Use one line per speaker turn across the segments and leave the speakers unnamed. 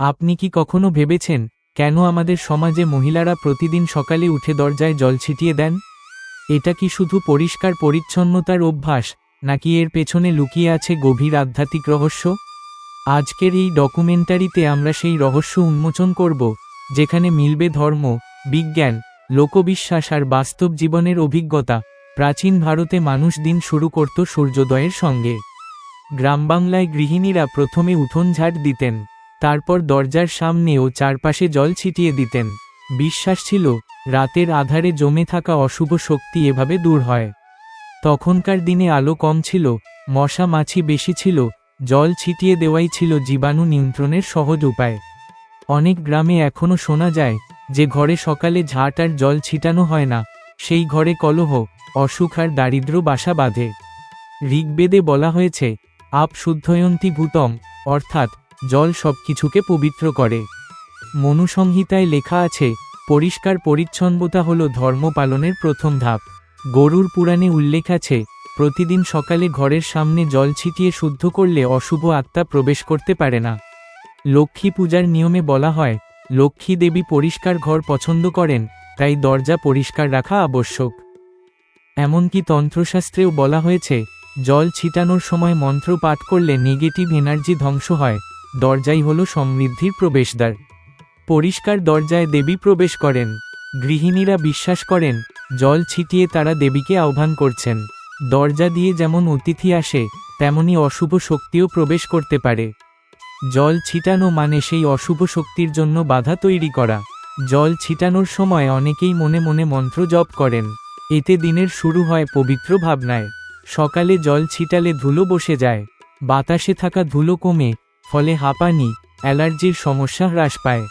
আপনি কি কখনো ভেবেছেন, কেন আমাদের সমাজে মহিলারা প্রতিদিন সকালে উঠে দরজায় জল ছিটিয়ে দেন? এটা কি শুধু পরিষ্কার পরিচ্ছন্নতার অভ্যাস, নাকি এর পেছনে লুকিয়ে আছে গভীর আধ্যাত্মিক রহস্য? আজকের এই ডকুমেন্টারিতে আমরা সেই রহস্য উন্মোচন করব, যেখানে মিলবে ধর্ম, বিজ্ঞান, লোকবিশ্বাস আর বাস্তব জীবনের অভিজ্ঞতা। প্রাচীন ভারতে মানুষ দিন শুরু করত সূর্যোদয়ের সঙ্গে। গ্রামবাংলায় গৃহিণীরা প্রথমে উঠোন ঝাড় দিতেন। তারপর দরজার সামনে ও চারপাশে জল ছিটিয়ে দিতেন। বিশ্বাস ছিল, রাতের আধারে জমে থাকা অশুভ শক্তি এভাবে দূর হয়। তখনকার দিনে আলো কম ছিল, মশা মাছি বেশি ছিল, জল ছিটিয়ে দেওয়াই ছিল জীবাণু নিয়ন্ত্রণের সহজ উপায়। অনেক গ্রামে এখনও শোনা যায়, যে ঘরে সকালে ঝাঁট আর জল ছিটানো হয় না, সেই ঘরে কলহ, অসুখ আর দারিদ্র বাসা বাঁধে। ঋগ্বেদে বলা হয়েছে, আপ শুদ্ধয়ন্তী ভূতম, অর্থাৎ জল সবকিছুকে পবিত্র করে। মনুসংহিতায় লেখা আছে, পরিষ্কার পরিচ্ছন্নতা হল ধর্ম পালনের প্রথম ধাপ। গরুর পুরাণে উল্লেখ আছে, প্রতিদিন সকালে ঘরের সামনে জল ছিটিয়ে শুদ্ধ করলে অশুভ আত্মা প্রবেশ করতে পারে না। লক্ষ্মী পূজার নিয়মে বলা হয়, লক্ষ্মী দেবী পরিষ্কার ঘর পছন্দ করেন, তাই দরজা পরিষ্কার রাখা আবশ্যক। এমনকি তন্ত্রশাস্ত্রেও বলা হয়েছে, জল ছিটানোর সময় মন্ত্র পাঠ করলে নেগেটিভ এনার্জি ধ্বংস হয়। দরজাই হল সমৃদ্ধির প্রবেশদ্বার। পরিষ্কার দরজায় দেবী প্রবেশ করেন। গৃহিণীরা বিশ্বাস করেন, জল ছিটিয়ে তারা দেবীকে আহ্বান করছেন। দরজা দিয়ে যেমন অতিথি আসে, তেমনি অশুভ শক্তিও প্রবেশ করতে পারে। জল ছিটানো মানে সেই অশুভ শক্তির জন্য বাধা তৈরি করা। জল ছিটানোর সময় অনেকেই মনে মনে মন্ত্র জপ করেন। এতে দিনের শুরু হয় পবিত্র ভাবনায়। সকালে জল ছিটালে ধুলো বসে যায়। বাতাসে থাকা ধুলো কমে ফলে হাঁপানি, অ্যালার্জির সমস্যা হ্রাস পায়।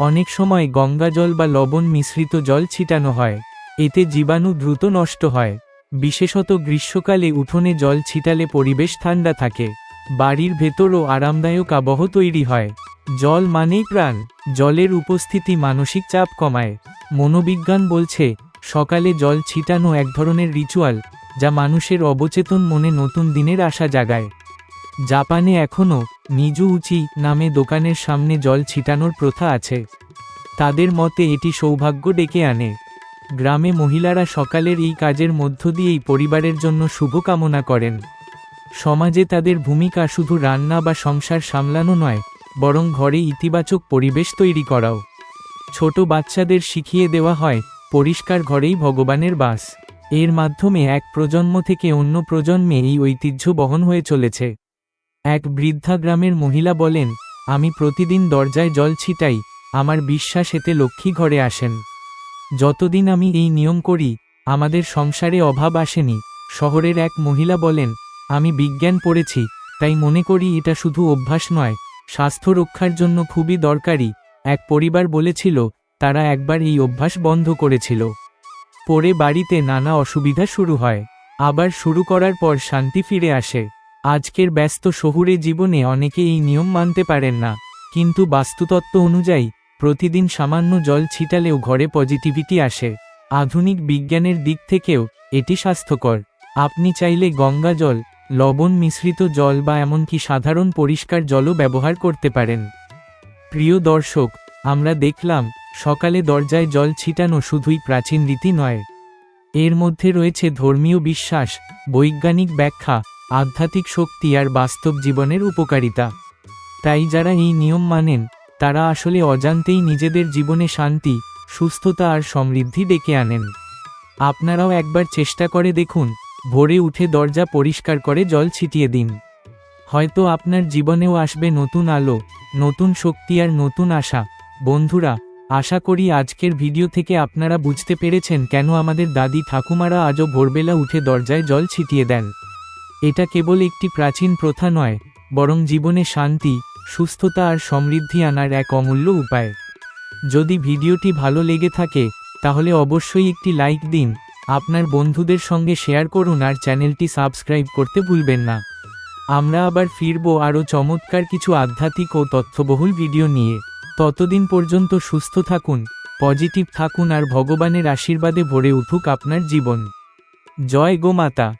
অনেক সময় গঙ্গা জল বা লবণ মিশ্রিত জল ছিটানো হয়। এতে জীবাণু দ্রুত নষ্ট হয়। বিশেষত গ্রীষ্মকালে উঠোনে জল ছিটালে পরিবেশ ঠান্ডা থাকে। বাড়ির ভেতরও আরামদায়ক আবহ তৈরি হয়। জল মানেই প্রাণ। জলের উপস্থিতি মানসিক চাপ কমায়। মনোবিজ্ঞান বলছে, সকালে জল ছিটানো এক ধরনের রিচুয়াল, যা মানুষের অবচেতন মনে নতুন দিনের আশা জাগায়। জাপানে এখনও নিজু উচি নামে দোকানের সামনে জল ছিটানোর প্রথা আছে। তাদের মতে এটি সৌভাগ্য ডেকে আনে। গ্রামে মহিলারা সকালের এই কাজের মধ্য দিয়েই পরিবারের জন্য শুভ কামনা করেন। সমাজে তাদের ভূমিকা শুধু রান্না বা সংসার সামলানো নয়, বরং ঘরে ইতিবাচক পরিবেশ তৈরি করাও। ছোট বাচ্চাদের শিখিয়ে দেওয়া হয়, পরিষ্কার ঘরেই ভগবানের বাস। এর মাধ্যমে এক প্রজন্ম থেকে অন্য প্রজন্মে এই ঐতিহ্য বহন হয়ে চলেছে। এক বৃদ্ধা গ্রামের মহিলা বলেন, আমি প্রতিদিন দরজায় জল ছিটাই, আমার বিশ্বাস এতে লক্ষ্মী ঘরে আসেন। যতদিন আমি এই নিয়ম করি, আমাদের সংসারে অভাব আসেনি। শহরের এক মহিলা বলেন, আমি বিজ্ঞান পড়েছি, তাই মনে করি এটা শুধু অভ্যাস নয়, স্বাস্থ্য রক্ষার জন্য খুবই দরকারি। এক পরিবার বলেছিল, তারা একবার এই অভ্যাস বন্ধ করেছিল। পরে বাড়িতে নানা অসুবিধা শুরু হয়। আবার শুরু করার পর শান্তি ফিরে আসে। আজকের ব্যস্ত শহুরে জীবনে অনেকে এই নিয়ম মানতে পারেন না। কিন্তু বাস্তুতত্ত্ব অনুযায়ী, প্রতিদিন সামান্য জল ছিটালেও ঘরে পজিটিভিটি আসে। আধুনিক বিজ্ঞানের দিক থেকেও এটি স্বাস্থ্যকর। আপনি চাইলে গঙ্গা জল, লবণ মিশ্রিত জল বা এমনকি সাধারণ পরিষ্কার জলও ব্যবহার করতে পারেন। প্রিয় দর্শক, আমরা দেখলাম, সকালে দরজায় জল ছিটানো শুধুই প্রাচীন রীতি নয়। এর মধ্যে রয়েছে ধর্মীয় বিশ্বাস, বৈজ্ঞানিক ব্যাখ্যা আধ্যাত্মিক শক্তি আর বাস্তব জীবনের উপকারিতা। তাই যারা এই নিয়ম মানেন, তারা আসলে অজান্তেই নিজেদের জীবনে শান্তি, সুস্থতা আর সমৃদ্ধি ডেকে আনেন। আপনারাও একবার চেষ্টা করে দেখুন, ভোরে উঠে দরজা পরিষ্কার করে জল ছিটিয়ে দিন। হয়তো আপনার জীবনেও আসবে নতুন আলো, নতুন শক্তি আর নতুন আশা। বন্ধুরা, আশা করি আজকের ভিডিও থেকে আপনারা বুঝতে পেরেছেন কেন আমাদের দাদি ঠাকুমারা আজও ভোরবেলা উঠে দরজায় জল ছিটিয়ে দেন। এটা কেবল একটি প্রাচীন প্রথা নয়, বরং জীবনে শান্তি, সুস্থতা আর সমৃদ্ধি আনার এক অমূল্য উপায়। যদি ভিডিওটি ভালো লেগে থাকে, তাহলে অবশ্যই একটি লাইক দিন, আপনার বন্ধুদের সঙ্গে শেয়ার করুন আর চ্যানেলটি সাবস্ক্রাইব করতে ভুলবেন না। আমরা আবার ফিরব আরও চমৎকার কিছু আধ্যাত্মিক ও তথ্যবহুল ভিডিও নিয়ে। ততদিন পর্যন্ত সুস্থ থাকুন, পজিটিভ থাকুন আর ভগবানের আশীর্বাদে ভরে উঠুক আপনার জীবন। জয় গোমাতা